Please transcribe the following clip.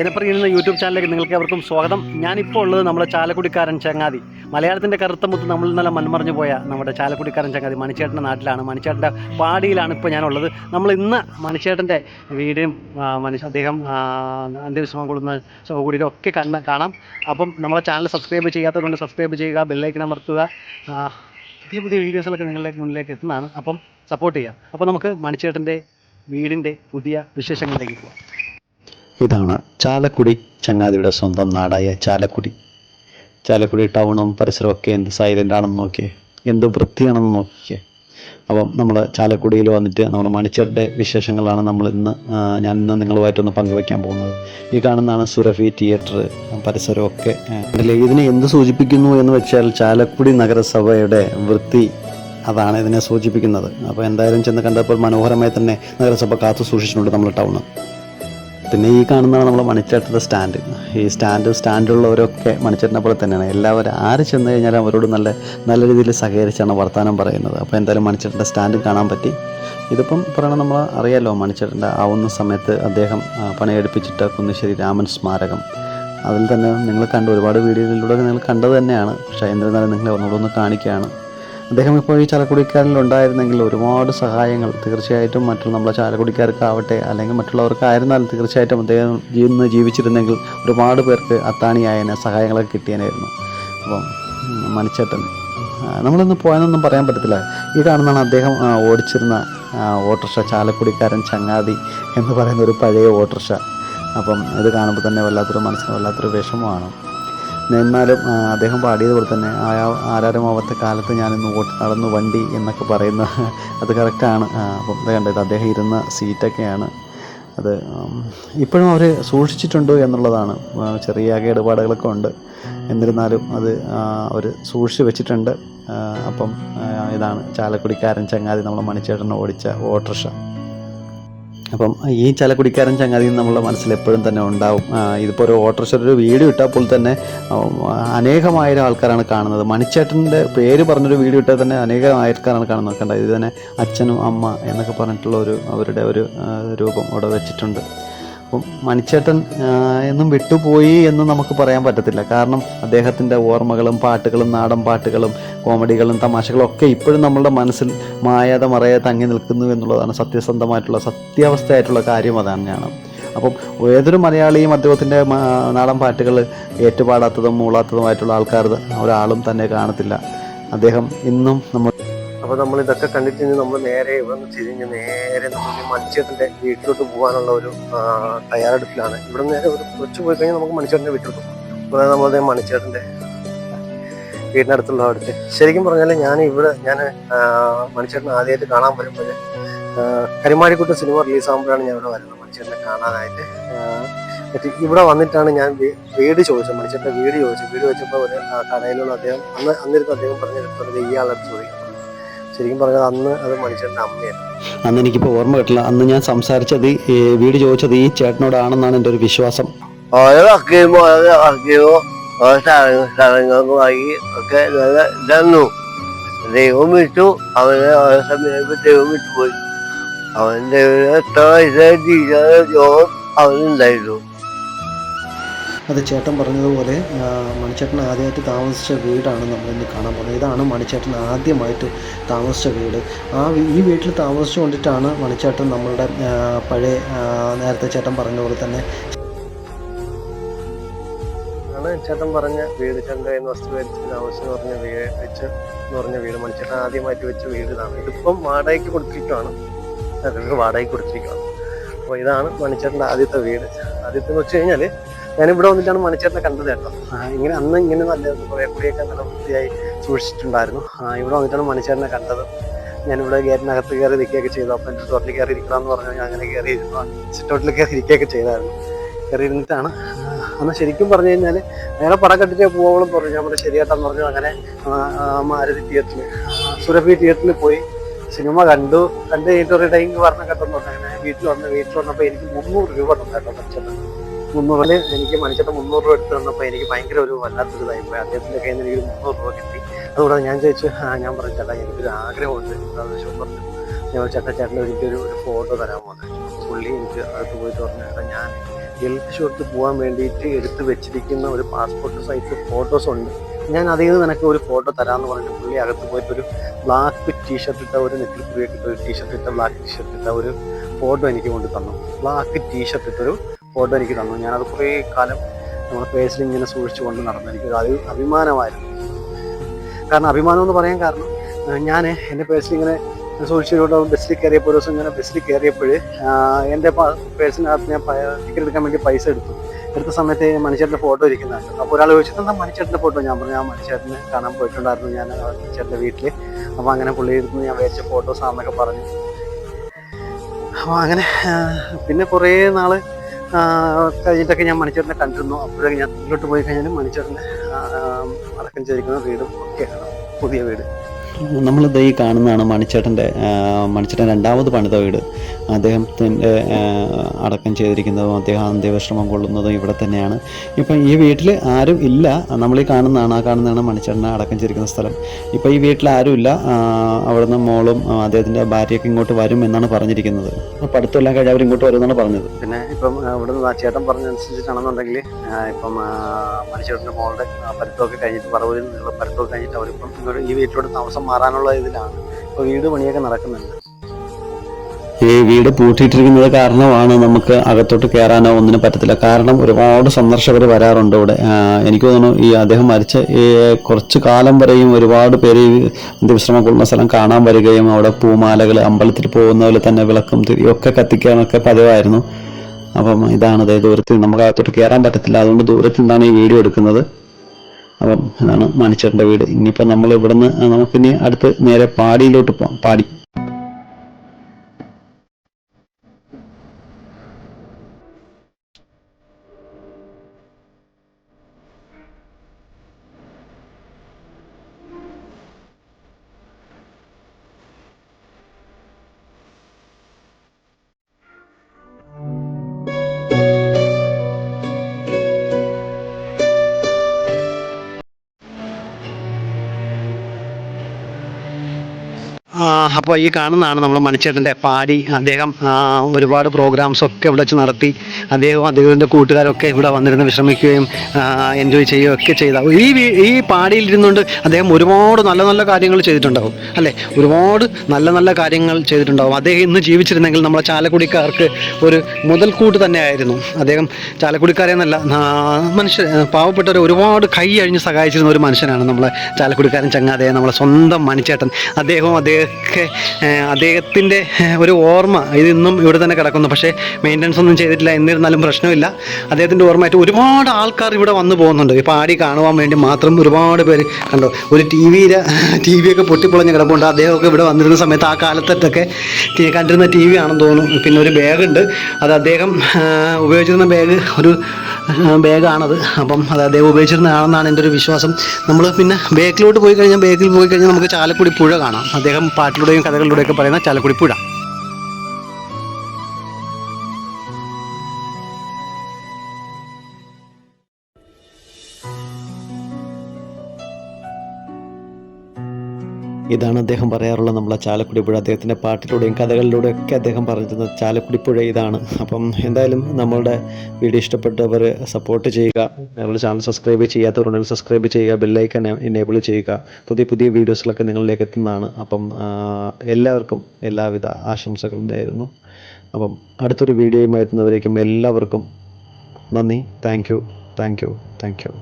ജനപ്രിയ എന്ന യൂട്യൂബ് ചാനലിലേക്ക് നിങ്ങൾക്ക് അവർക്കും സ്വാഗതം. ഞാനിപ്പോൾ ഉള്ളത് നമ്മുടെ ചാലക്കുടിക്കാരൻ ചങ്ങാതി. മലയാളത്തിന്റെ കറുത്ത മുത്ത് നമ്മൾ ഇന്നലെ മൺമറിഞ്ഞു പോയ നമ്മുടെ ചാലക്കുടിക്കാരൻ ചങ്ങാതി മണിച്ചേട്ടന്റെ നാട്ടിലാണ്. മണിച്ചേട്ടന്റെ പാടിയിലാണ് ഇപ്പോൾ ഞാനുള്ളത്. നമ്മൾ ഇന്ന് മണിച്ചേട്ടന്റെ വീടും മനുഷ്യ അദ്ദേഹം അന്ത്യവിശ്രമം കൊടുക്കുന്ന സൗകര്യം ഒക്കെ കണ്ട് കാണാം. അപ്പം നമ്മളെ ചാനൽ സബ്സ്ക്രൈബ് ചെയ്യാത്തതുകൊണ്ട് സബ്സ്ക്രൈബ് ചെയ്യുക ബെല്ലൈക്കൻ അമർത്തുക. പുതിയ പുതിയ വീഡിയോസുകളൊക്കെ നിങ്ങളിലേക്ക് മുന്നിലേക്ക് എത്തുന്നതാണ്. അപ്പം സപ്പോർട്ട് ചെയ്യുക അപ്പോൾ നമുക്ക് മണിച്ചേട്ടന്റെ വീടിന്റെ പുതിയ വിശേഷങ്ങളിലേക്ക് പോകാം ഇതാണ് ചാലക്കുടി ചങ്ങാതിയുടെ സ്വന്തം നാടായ ചാലക്കുടി. ചാലക്കുടി ടൗണും പരിസരമൊക്കെ എന്ത് സൈലന്റ് ആണെന്ന് നോക്കിയേ എന്ത് വൃത്തിയാണെന്ന് നോക്കിയേ. അപ്പം നമ്മൾ ചാലക്കുടിയിൽ വന്നിട്ട് നമ്മൾ മണിച്ചേരുടെ വിശേഷങ്ങളാണ് നമ്മൾ ഇന്ന് ഞാൻ ഇന്ന് നിങ്ങളുമായിട്ടൊന്ന് പങ്കുവയ്ക്കാൻ പോകുന്നത്. ഈ കാണുന്നതാണ് സുരഫി തിയേറ്റർ പരിസരമൊക്കെ. അതിലെ ഇതിനെ എന്ത് സൂചിപ്പിക്കുന്നു എന്ന് വെച്ചാൽ ചാലക്കുടി നഗരസഭയുടെ വൃത്തി അതാണ് ഇതിനെ സൂചിപ്പിക്കുന്നത്. അപ്പോൾ എന്തായാലും ചെന്ന് കണ്ടപ്പോൾ മനോഹരമായി തന്നെ നഗരസഭ കാത്തു സൂക്ഷിച്ചിട്ടുണ്ട് നമ്മുടെ ടൗണ്. പിന്നെ ഈ കാണുന്നതാണ് നമ്മുടെ മണിച്ചേട്ടന്റെ സ്റ്റാൻഡ്. ഈ സ്റ്റാൻഡ് സ്റ്റാൻഡുള്ളവരൊക്കെ മണിച്ചേട്ടനെ പോലെ തന്നെയാണ്. എല്ലാവരും ആര് ചെന്ന് കഴിഞ്ഞാലും അവരോട് നല്ല നല്ല രീതിയിൽ സഹകരിച്ചാണ് വർത്തമാനം പറയുന്നത്. അപ്പോൾ എന്തായാലും മണിച്ചേട്ടന്റെ സ്റ്റാൻഡ് കാണാൻ പറ്റി. ഇതിപ്പം പറയണ നമ്മൾ അറിയാലോ മണിച്ചേട്ടന്റെ ആവുന്ന സമയത്ത് അദ്ദേഹം പണിയെടുപ്പിച്ചിട്ട് കുന്നശ്ശേരി രാമൻ സ്മാരകം. അതിൽ തന്നെ നിങ്ങൾ കണ്ട ഒരുപാട് വീഡിയോകളിലൂടെ നിങ്ങൾ കണ്ടത് തന്നെയാണ്. പക്ഷേ എന്നിരുന്നാലും നിങ്ങളെ ഒന്നുകൂടെ ഒന്ന് കാണിക്കുകയാണ്. അദ്ദേഹം ഇപ്പോൾ ഈ ചാലക്കുടിക്കാരിൽ ഉണ്ടായിരുന്നെങ്കിൽ ഒരുപാട് സഹായങ്ങൾ തീർച്ചയായിട്ടും മറ്റുള്ള നമ്മളെ ചാലക്കുടിക്കാർക്കാവട്ടെ അല്ലെങ്കിൽ മറ്റുള്ളവർക്കായിരുന്നാലും തീർച്ചയായിട്ടും അദ്ദേഹം ഇന്ന് ജീവിച്ചിരുന്നെങ്കിൽ ഒരുപാട് പേർക്ക് അത്താണിയായനെ സഹായങ്ങളൊക്കെ കിട്ടിയനായിരുന്നു. അപ്പം മണിച്ചേട്ടൻ നമ്മളിന്ന് പോയെന്നൊന്നും പറയാൻ പറ്റത്തില്ല. ഈ കാണുന്നതാണ് അദ്ദേഹം ഓടിച്ചിരുന്ന ഓട്ടർഷ ചാലക്കുടിക്കാരൻ ചങ്ങാതി എന്ന് പറയുന്ന ഒരു പഴയ ഓട്ടോറിക്ഷ. അപ്പം ഇത് കാണുമ്പോൾ തന്നെ വല്ലാത്തൊരു മനസ്സിന് വല്ലാത്തൊരു വിഷമമാണ്. എന്നാലും അദ്ദേഹം പാടിയതുപോലെ തന്നെ ആ ആരാരമാവാത്ത കാലത്ത് ഞാനിന്ന് ഓട്ട് നടന്നു വണ്ടി എന്നൊക്കെ പറയുന്ന അത് കറക്റ്റാണ് അപ്പം ഇത് കണ്ടത് അദ്ദേഹം ഇരുന്ന സീറ്റൊക്കെയാണ് അത് ഇപ്പോഴും അവർ സൂക്ഷിച്ചിട്ടുണ്ടോ എന്നുള്ളതാണ്. ചെറിയ കേടുപാടുകളൊക്കെ ഉണ്ട്. എന്നിരുന്നാലും അത് അവർ സൂക്ഷിച്ച് വെച്ചിട്ടുണ്ട്. അപ്പം ഇതാണ് ചാലക്കുടിക്കാരൻ ചങ്ങാതി നമ്മൾ മണിച്ചേട്ടൻ ഓടിച്ച ഓട്ടോറിക്ഷ അപ്പം ഈ ചലക്കുടിക്കാരൻ ചങ്ങാതി നമ്മളുടെ മനസ്സിൽ എപ്പോഴും തന്നെ ഉണ്ടാവും. ഇതിപ്പോൾ ഒരു ഓട്ടോറിക്ഷ ഒരു വീഡിയോ ഇട്ടപ്പോൾ തന്നെ അനേകമായിരം ആൾക്കാരാണ് കാണുന്നത്. മണിച്ചേട്ടന്റെ പേര് പറഞ്ഞൊരു വീഡിയോ ഇട്ടാൽ തന്നെ അനേകം ആൾക്കാരാണ് കാണുന്നത്. കണ്ടത് ഇത് തന്നെ അച്ഛനും അമ്മ എന്നൊക്കെ പറഞ്ഞിട്ടുള്ള ഒരു അവരുടെ ഒരു രൂപം അവിടെ വെച്ചിട്ടുണ്ട്. അപ്പം മണിച്ചേട്ടൻ എന്നും വിട്ടുപോയി എന്ന് നമുക്ക് പറയാൻ പറ്റത്തില്ല. കാരണം അദ്ദേഹത്തിന്റെ ഓർമ്മകളും പാട്ടുകളും നാടൻ പാട്ടുകളും കോമഡികളും തമാശകളും ഒക്കെ ഇപ്പോഴും നമ്മളുടെ മനസ്സിൽ മായാതെ മറയാതെ തങ്ങി നിൽക്കുന്നു എന്നുള്ളതാണ് സത്യസന്ധമായിട്ടുള്ള സത്യാവസ്ഥയായിട്ടുള്ള കാര്യം അതാണ് ഞാൻ അപ്പം ഏതൊരു മലയാളിയും അദ്ദേഹത്തിന്റെ നാടൻ പാട്ടുകൾ ഏറ്റുപാടാത്തതും മൂളാത്തതുമായിട്ടുള്ള ആൾക്കാർ ഒരാളും തന്നെ കാണത്തില്ല. അദ്ദേഹം ഇന്നും നമ്മൾ അപ്പോൾ നമ്മൾ ഇതൊക്കെ കണ്ടിട്ട് നമ്മൾ നേരെ ഇവിടെ നിന്ന് തിരിഞ്ഞ് നേരെ നമുക്ക് മണിച്ചേട്ടന്റെ വീട്ടിലോട്ട് പോകാനുള്ള ഒരു തയ്യാറെടുപ്പിലാണ്. ഇവിടെ നേരെ ഒരു കുറച്ച് പോയി കഴിഞ്ഞാൽ നമുക്ക് മണിച്ചേട്ടന്റെ വീട്ടിലോട്ട് പോകും. ഇവിടെ നമ്മളത് മണിച്ചേട്ടന്റെ വീടിനടുത്തുള്ള അടുത്ത് ശരിക്കും പറഞ്ഞാൽ ഞാൻ ഇവിടെ ഞാൻ മണിച്ചേട്ടനെ ആദ്യമായിട്ട് കാണാൻ വരുമ്പോൾ കരിമാടിക്കുട്ട സിനിമ റിലീസാകുമ്പോഴാണ് ഞാൻ ഇവിടെ വരുന്നത് മണിച്ചേട്ടനെ കാണാനായിട്ട്. ഇവിടെ വന്നിട്ടാണ് ഞാൻ വീട് ചോദിച്ചത്. മണിച്ചേട്ടന്റെ വീട് ചോദിച്ചത് വീട് വെച്ചപ്പോൾ ഒരു കടയിലുള്ള അദ്ദേഹം അന്ന് അന്നിരുന്ന് അദ്ദേഹം പറഞ്ഞെടുത്തത് ഇയാളടുത്ത് ചോദിക്കും. ശരിക്കും പറഞ്ഞാൽ അന്ന് അത് മനുഷ്യന്റെ അമ്മയാണ് അന്ന് എനിക്കിപ്പോൾ ഓർമ്മ കിട്ടില്ല. അന്ന് ഞാൻ സംസാരിച്ചത് വീട് ചോദിച്ചത് ഈ ചേട്ടനോടാണെന്നാണ് എന്റെ ഒരു വിശ്വാസം. ഓരോ വർക്കിയുമ്പോ ഓരോ വർക്കിയുമ്പോ ഓരോ സ്ഥലങ്ങൾ സ്ഥലങ്ങൾക്കുമായി ഒക്കെ നല്ല ഇതന്നു. ദൈവം വിട്ടു. അവനെ ഓരോ സമയത്ത് ദൈവം വിട്ടുപോയി. അവൻ ദൈവം എത്ര വയസ്സായി അവനുണ്ടായിരുന്നു. അത് ചേട്ടൻ പറഞ്ഞതുപോലെ മണിച്ചേട്ടൻ ആദ്യമായിട്ട് താമസിച്ച വീടാണ് നമ്മളിന്ന് കാണാൻ പോകുന്നത്. ഇതാണ് മണിച്ചേട്ടൻ ആദ്യമായിട്ട് താമസിച്ച വീട്. ആ ഈ വീട്ടിൽ താമസിച്ചുകൊണ്ടിട്ടാണ് മണിച്ചേട്ടൻ നമ്മളുടെ പഴയ നേരത്തെ ചേട്ടൻ പറഞ്ഞ പോലെ തന്നെ ചേട്ടൻ പറഞ്ഞ വീട് ചണ്ട എന്ന വസ്തു വെച്ച് താമസം എന്ന് പറഞ്ഞ വീട് വെച്ച് എന്ന് പറഞ്ഞ വീട് മണിച്ചേട്ടൻ ആദ്യമായിട്ട് വെച്ച വീട് ഇതാണ് ഇതിപ്പം വാടകയ്ക്ക് കൊടുത്തിരിക്കുകയാണ് വാടകയ്ക്ക് കൊടുത്തിരിക്കുകയാണ് അപ്പോൾ ഇതാണ് മണിച്ചേട്ടന്റെ ആദ്യത്തെ വീട്. ആദ്യത്തെ എന്ന് വെച്ച് കഴിഞ്ഞാൽ ഞാനിവിടെ വന്നിട്ടാണ് മണിച്ചേട്ടനെ കണ്ടത് കേട്ടോ. ഇങ്ങനെ അന്ന് ഇങ്ങനെ നല്ല കുറേ കൂടിയൊക്കെ നല്ല വൃത്തിയായി സൂക്ഷിച്ചിട്ടുണ്ടായിരുന്നു. ഇവിടെ വന്നിട്ടാണ് മണിച്ചേട്ടനെ കണ്ടത്. ഞാനിവിടെ ഗേറ്റിനകത്ത് കയറി നിൽക്കുകയൊക്കെ ചെയ്തു. അപ്പം എന്റെ തൊട്ടിൽ കയറി ഇരിക്കണമെന്ന് പറഞ്ഞു ഞാൻ അങ്ങനെ കയറി ഇരുന്നു. സിറ്റോട്ടിൽ കയറി ഇരിക്കുകയൊക്കെ ചെയ്തായിരുന്നു. കയറി ഇരുന്നിട്ടാണ്. അന്ന് ശരിക്കും പറഞ്ഞു കഴിഞ്ഞാൽ നേരെ പടം കണ്ടിട്ടേ പോവോളം പറഞ്ഞു. ഞാൻ പറഞ്ഞു പറഞ്ഞു അങ്ങനെ മാരുതി തിയേറ്ററിൽ സുരഭി തിയേറ്ററിൽ പോയി സിനിമ കണ്ടു. കണ്ട് കഴിഞ്ഞിട്ട് ഒരു ടൈം പറഞ്ഞ കേട്ടെന്ന് പറഞ്ഞു. അങ്ങനെ വീട്ടിൽ വന്ന് വീട്ടിൽ വന്നപ്പോൾ എനിക്ക് മുന്നൂറ് രൂപ തന്നേട്ടോ മനുഷ്യന് മുന്നൂറിൽ എനിക്ക് മനുഷ്യന്റെ മുന്നൂറ് രൂപ എടുത്ത് തന്നപ്പോൾ എനിക്ക് ഭയങ്കര ഒരു വല്ലാത്തൊരു ഇതായി പോയി. അദ്ദേഹത്തിന്റെ കയ്യിൽ നിന്ന് എനിക്ക് മുന്നൂറ് രൂപ കിട്ടി. അതുകൂടാതെ ഞാൻ ചോദിച്ചു ഞാൻ പറഞ്ഞു ചേട്ടാ എനിക്കൊരു ആഗ്രഹമുണ്ട് എന്താണെന്ന് വെച്ചാൽ പറഞ്ഞു ഞാൻ ചേട്ടാ ചേട്ടന്റെ എനിക്കൊരു ഒരു ഫോട്ടോ തരാൻ പോകുന്നത് പുള്ളി എനിക്ക് അടുത്ത് പോയിട്ട് പറഞ്ഞു ചേട്ടാ ഞാൻ ഗൾഫ് ഷോട്ട് പോകാൻ വേണ്ടിയിട്ട് എടുത്ത് വെച്ചിരിക്കുന്ന ഒരു പാസ്പോർട്ട് സൈസ് ഫോട്ടോസ് ഉണ്ട്. ഞാൻ അതിൽ നിന്ന് നിനക്ക് ഒരു ഫോട്ടോ തരാമെന്ന് പറഞ്ഞിട്ട് പുള്ളി അകത്ത് പോയിട്ട് ഒരു ബ്ലാക്ക് ടീഷർട്ട് ഇട്ട ഒരു നെറ്റിൽ ഇട്ട ഒരു ടീഷർട്ട് ഇട്ട ബ്ലാക്ക് ടീഷർട്ട് ഇട്ട ഒരു ഫോട്ടോ എനിക്ക് കൊണ്ട് തന്നു. ബ്ലാക്ക് ടീഷർട്ട് ഇട്ടൊരു ഫോട്ടോ എനിക്ക് തന്നു. ഞാനത് കുറേ കാലം നമ്മുടെ പേഴ്സിൽ ഇങ്ങനെ സൂക്ഷിച്ചു കൊണ്ട് നടന്നു. എനിക്ക് അത് അഭിമാനമായിരുന്നു. കാരണം അഭിമാനം എന്ന് പറയാൻ കാരണം ഞാൻ എന്റെ പേഴ്സിൽ ഇങ്ങനെ സൂക്ഷിച്ചുകൊണ്ട് ബസ്സിൽ കയറിയപ്പോൾ ദിവസം ഇങ്ങനെ ബസ്സിൽ കയറിയപ്പോൾ എന്റെ പേഴ്സിനകത്ത് ഞാൻ ടിക്കറ്റ് എടുക്കാൻ വേണ്ടി പൈസ എടുത്തു. എടുത്ത സമയത്ത് മണിച്ചേട്ടന്റെ ഫോട്ടോ ഇരിക്കുന്നുണ്ട്. അപ്പോൾ ഒരാൾ ചോദിച്ചത് എന്താ മണിച്ചേട്ടന്റെ ഫോട്ടോ? ഞാൻ പറഞ്ഞു ഞാൻ മണിച്ചേട്ടനെ കാണാൻ പോയിട്ടുണ്ടായിരുന്നു. ഞാൻ മണിച്ചേട്ടന്റെ വീട്ടിൽ. അപ്പോൾ അങ്ങനെ പുള്ളി ഇരുന്ന് ഞാൻ വേച്ച ഫോട്ടോസാണെന്നൊക്കെ പറഞ്ഞു. അപ്പോൾ അങ്ങനെ പിന്നെ കുറേ നാൾ കഴിഞ്ഞിട്ടൊക്കെ ഞാൻ മണിച്ചേട്ടനെ കണ്ടിരുന്നു. അപ്പോഴൊക്കെ ഞാൻ ഇതിലോട്ട് പോയി കഴിഞ്ഞാൽ മണിച്ചേട്ടനെ അടക്കം ചേരിക്കുന്ന വീടും ഒക്കെയാണ്. പുതിയ വീട്. നമ്മളിത് ഈ കാണുന്നതാണ് മണിച്ചേട്ടന്റെ മണിച്ചേട്ടൻ രണ്ടാമത് പണിത വീട്. അദ്ദേഹത്തിന്റെ അടക്കം ചെയ്തിരിക്കുന്നതും അദ്ദേഹം അന്ത്യവിശ്രമം കൊള്ളുന്നതും ഇവിടെ തന്നെയാണ്. ഇപ്പം ഈ വീട്ടിൽ ആരും ഇല്ല. നമ്മൾ ഈ കാണുന്നതാണ് ആ കാണുന്നതാണ് മണിച്ചേട്ടനെ അടക്കം ചെയ്തിരിക്കുന്ന സ്ഥലം. ഇപ്പം ഈ വീട്ടിൽ ആരും ഇല്ല. അവിടുന്ന് മോളും അദ്ദേഹത്തിന്റെ ഭാര്യയൊക്കെ ഇങ്ങോട്ട് വരും എന്നാണ് പറഞ്ഞിരിക്കുന്നത്. അടുത്തെല്ലാം കഴിഞ്ഞ് അവർ ഇങ്ങോട്ട് വരുമെന്നാണ് പറഞ്ഞത്. പിന്നെ ഇപ്പം ഇവിടുന്ന് ചേട്ടൻ പറഞ്ഞനുസരിച്ചിട്ടാണെന്നുണ്ടെങ്കിൽ ഇപ്പം മണിച്ചേട്ടന്റെ മോളുടെ പഠിത്തമൊക്കെ കഴിഞ്ഞിട്ട് പറവൂരിൽ നിന്നുള്ള പഠിത്തമൊക്കെ കഴിഞ്ഞിട്ട് അവരിപ്പം ഈ വീട്ടിലോട്ട് താമസം മാറാനുള്ള ഇതിലാണ്. ഇപ്പോൾ വീട് പണിയൊക്കെ നടക്കുന്നുണ്ട്. ഈ വീട് പൂട്ടിയിട്ടിരിക്കുന്നത് കാരണമാണ് നമുക്ക് അകത്തോട്ട് കയറാനോ ഒന്നിനും പറ്റത്തില്ല. കാരണം ഒരുപാട് സന്ദർശകർ വരാറുണ്ട് ഇവിടെ. എനിക്ക് തോന്നുന്നു ഈ അദ്ദേഹം മരിച്ച കുറച്ച് കാലം വരെയും ഒരുപാട് പേര് അന്ത്യവിശ്രമം കൊള്ളുന്ന സ്ഥലം കാണാൻ വരികയും അവിടെ പൂമാലകൾ അമ്പലത്തിൽ പോകുന്ന പോലെ തന്നെ വിളക്കും ഒക്കെ കത്തിക്കാനൊക്കെ പതിവായിരുന്നു. അപ്പം ഇതാണ് അതായത് ദൂരത്തിൽ നമുക്ക് അകത്തോട്ട് കയറാൻ പറ്റത്തില്ല. അതുകൊണ്ട് ദൂരത്തിൽ നിന്നാണ് ഈ വീഡിയോ എടുക്കുന്നത്. അപ്പം അതാണ് മാനിച്ചേട്ടന്റെ വീട്. ഇനിയിപ്പോൾ നമ്മൾ ഇവിടുന്ന് നമുക്കിനി അടുത്ത് നേരെ പാടിയിലോട്ട് പോകാം പാടി അപ്പോൾ ഈ കാണുന്നതാണ് നമ്മൾ മണിച്ചേട്ടന്റെ പാടി. അദ്ദേഹം ഒരുപാട് പ്രോഗ്രാംസ് ഒക്കെ ഇവിടെ വെച്ച് നടത്തി. അദ്ദേഹവും അദ്ദേഹത്തിന്റെ കൂട്ടുകാരൊക്കെ ഇവിടെ വന്നിരുന്ന് വിശ്രമിക്കുകയും എൻജോയ് ചെയ്യുകയും ഒക്കെ ചെയ്ത. ഈ ഈ പാടിയിൽ ഇരുന്നുകൊണ്ട് അദ്ദേഹം ഒരുപാട് നല്ല നല്ല കാര്യങ്ങൾ ചെയ്തിട്ടുണ്ടാവും അല്ലേ? ഒരുപാട് നല്ല നല്ല കാര്യങ്ങൾ ചെയ്തിട്ടുണ്ടാവും. അദ്ദേഹം ഇന്ന് ജീവിച്ചിരുന്നെങ്കിൽ നമ്മളെ ചാലക്കുടിക്കാർക്ക് ഒരു മുതൽക്കൂട്ട് തന്നെയായിരുന്നു. അദ്ദേഹം ചാലക്കുടിക്കാരെന്നല്ല ആ, മനുഷ്യ പാവപ്പെട്ടവരെ ഒരുപാട് കൈ അഴിഞ്ഞ് സഹായിച്ചിരുന്ന ഒരു മനുഷ്യനാണ് നമ്മളെ ചാലക്കുടിക്കാരൻ ചങ്ങാതെ നമ്മളെ സ്വന്തം മണിച്ചേട്ടൻ. അദ്ദേഹവും അദ്ദേഹമൊക്കെ അദ്ദേഹത്തിന്റെ ഒരു ഓർമ്മ ഇതിന്നും ഇവിടെ തന്നെ കിടക്കുന്നു. പക്ഷേ മെയിന്റനൻസ് ഒന്നും ചെയ്തിട്ടില്ല. എന്നിരുന്നാലും പ്രശ്നമില്ല. അദ്ദേഹത്തിന്റെ ഓർമ്മയായിട്ട് ഒരുപാട് ആൾക്കാർ ഇവിടെ വന്നു പോകുന്നുണ്ട്. ഇപ്പോൾ ആടി കാണുവാൻ വേണ്ടി മാത്രം ഒരുപാട് പേര് കണ്ടോ? ഒരു ടി വിയിലെ ടി വി ഒക്കെ പൊട്ടിപ്പൊളഞ്ഞ് കിടപ്പുണ്ട്. അദ്ദേഹമൊക്കെ ഇവിടെ വന്നിരുന്ന സമയത്ത് ആ കാലത്തൊക്കെ കണ്ടിരുന്ന ടി വി ആണെന്ന് തോന്നുന്നു. പിന്നെ ഒരു ബാഗുണ്ട്. അത് അദ്ദേഹം ഉപയോഗിച്ചിരുന്ന ബാഗ് ഒരു ബാഗാണത്. അപ്പം അത് അദ്ദേഹം ഉപയോഗിച്ചിരുന്നതാണെന്നാണ് എന്റെ ഒരു വിശ്വാസം. നമ്മൾ പിന്നെ ബേക്കിലോട്ട് പോയി കഴിഞ്ഞാൽ ബേക്കിൽ പോയി കഴിഞ്ഞാൽ നമുക്ക് ചാലക്കുടി പുഴ കാണാം. അദ്ദേഹം പാട്ടിലൂടെയും കഥകളിലൂടെയൊക്കെ പറയുന്ന ചാലക്കുടി പുഴ. ഇതാണ് അദ്ദേഹം പറയാറുള്ള നമ്മളെ ചാലക്കുടി പുഴ അദ്ദേഹത്തിന്റെ പാട്ടിലൂടെയും കഥകളിലൂടെയും ഒക്കെ അദ്ദേഹം പറഞ്ഞിരുന്നത് ചാലക്കുടി പുഴ ഇതാണ്. അപ്പം എന്തായാലും നമ്മളുടെ വീഡിയോ ഇഷ്ടപ്പെട്ടവർ സപ്പോർട്ട് ചെയ്യുക. ഞങ്ങളുടെ ചാനൽ സബ്സ്ക്രൈബ് ചെയ്യാത്തവരുണ്ടെങ്കിൽ സബ്സ്ക്രൈബ് ചെയ്യുക. ബെല്ലൈക്കൻ എനേബിൾ ചെയ്യുക. പുതിയ പുതിയ വീഡിയോസിലൊക്കെ നിങ്ങളിലേക്ക് എത്തുന്നതാണ്. അപ്പം എല്ലാവർക്കും എല്ലാവിധ ആശംസകളും ഉണ്ടായിരുന്നു അപ്പം അടുത്തൊരു വീഡിയോയുമായി എത്തുന്നവരേക്കും എല്ലാവർക്കും നന്ദി. Thank you thank you thank you